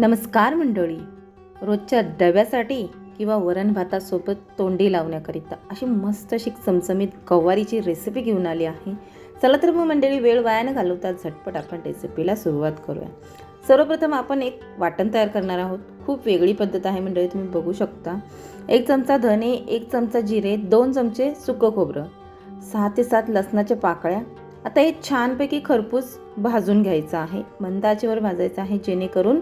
नमस्कार मंडळी. रोजच्या डब्यासाठी किंवा वरण भातासोबत तोंडी लावण्याकरिता अशी मस्त अशी चमचमीत गवारीची रेसिपी घेऊन आली आहे. चला तर मग मंडळी वेळ वाया न घालवता झटपट आपण रेसिपीला सुरुवात करूया. सर्वप्रथम आपण एक वाटण तयार करणार आहोत. खूप वेगळी पद्धत आहे मंडळी तुम्ही बघू शकता. एक चमचा धने एक चमचा जिरे दोन चमचे सुकं खोबरं सहा ते सात लसणाच्या पाकळ्या. आता हे छानपैकी खरपूस भाजून घ्यायचं आहे. मंदाचेवर भाजायचं आहे जेणेकरून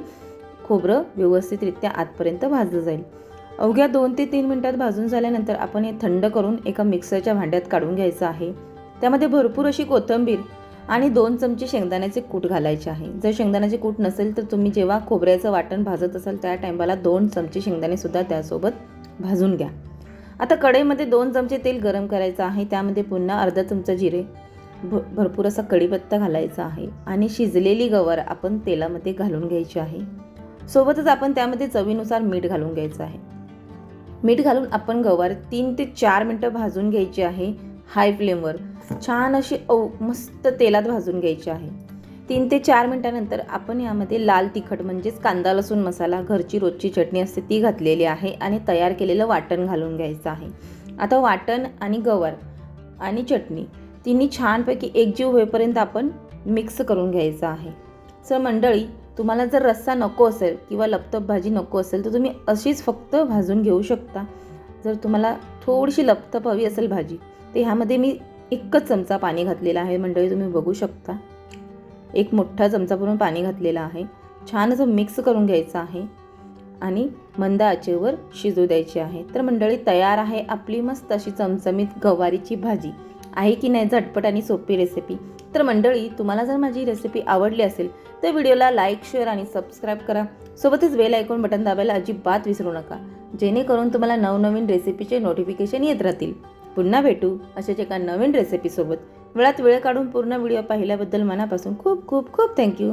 खोबरं व्यवस्थितरित्या आतपर्यंत भाजलं जाईल. अवघ्या दोन ते तीन मिनटात भाजून झाल्यानंतर आपण हे थंड करून एका मिक्सरच्या भांड्यात काढून घ्यायचं आहे. त्यामध्ये भरपूर अशी कोथिंबीर आणि दोन चमचे शेंगदाण्याचे कूट घालायचे आहे. जर शेंगदाण्याचे कूट नसेल तर तुम्ही जेव्हा खोबऱ्याचं वाटण भाजत असाल त्या टायमाला दोन चमचे शेंगदाणेसुद्धा त्यासोबत भाजून घ्या. आता कढईमध्ये दोन चमचे तेल गरम करायचं आहे. त्यामध्ये पुन्हा अर्धा चमचा जिरे भ भरपूर असा कढीपत्ता घालायचा आहे. आणि शिजलेली गवर आपण तेलामध्ये घालून घ्यायची आहे. सोबतच आपण त्यामध्ये चवीनुसार मीठ घालून घ्यायचं आहे. मीठ घालून आपण गवार तीन ते चार मिनटं भाजून घ्यायची आहे हाय फ्लेमवर छान अशी औ मस्त तेलात भाजून घ्यायची आहे. तीन ते चार मिनटानंतर आपण यामध्ये लाल तिखट म्हणजेच कांदा लसूण मसाला घरची रोजची चटणी असते ती घातलेली आहे आणि तयार केलेलं वाटण घालून घ्यायचं आहे. आता वाटण आणि गवार आणि चटणी तिन्ही छानपैकी एकजीव होईपर्यंत आपण मिक्स करून घ्यायचं आहे. सर मंडळी तुम्हाला जर रस्सा नको असेल किंवा लपतप भाजी नको असेल तर तुम्ही अशीच फक्त भाजून घेऊ शकता. जर तुम्हाला थोडीशी लपतप हवी असेल भाजी तर ह्यामध्ये मी एकच चमचा पाणी घातलेला आहे. मंडळी तुम्ही बघू शकता. एक मोठा चमचा भरून पाणी घातलेला आहे. छान असं मिक्स करून घ्यायचं आहे आणि मंद आचेवर शिजू द्यायची आहे. तर मंडळी तयार आहे आपली मस्त अशी चमचमीत गवारीची भाजी. आहे की नाही झटपट आणि सोपी रेसिपी तर मंडळी तुम्हाला जर माझी रेसिपी आवडली असेल तर व्हिडिओला लाईक शेअर आणि सबस्क्राईब करा. सोबतच वेल ऐकून बटन दाबायला अजिबात विसरू नका जेणेकरून तुम्हाला नवनवीन रेसिपीचे नोटिफिकेशन येत राहतील. पुन्हा भेटू अशाच एका नवीन रेसिपीसोबत वेळात वेळ काढून पूर्ण व्हिडिओ पाहिल्याबद्दल मनापासून खूप खूप खूप थँक्यू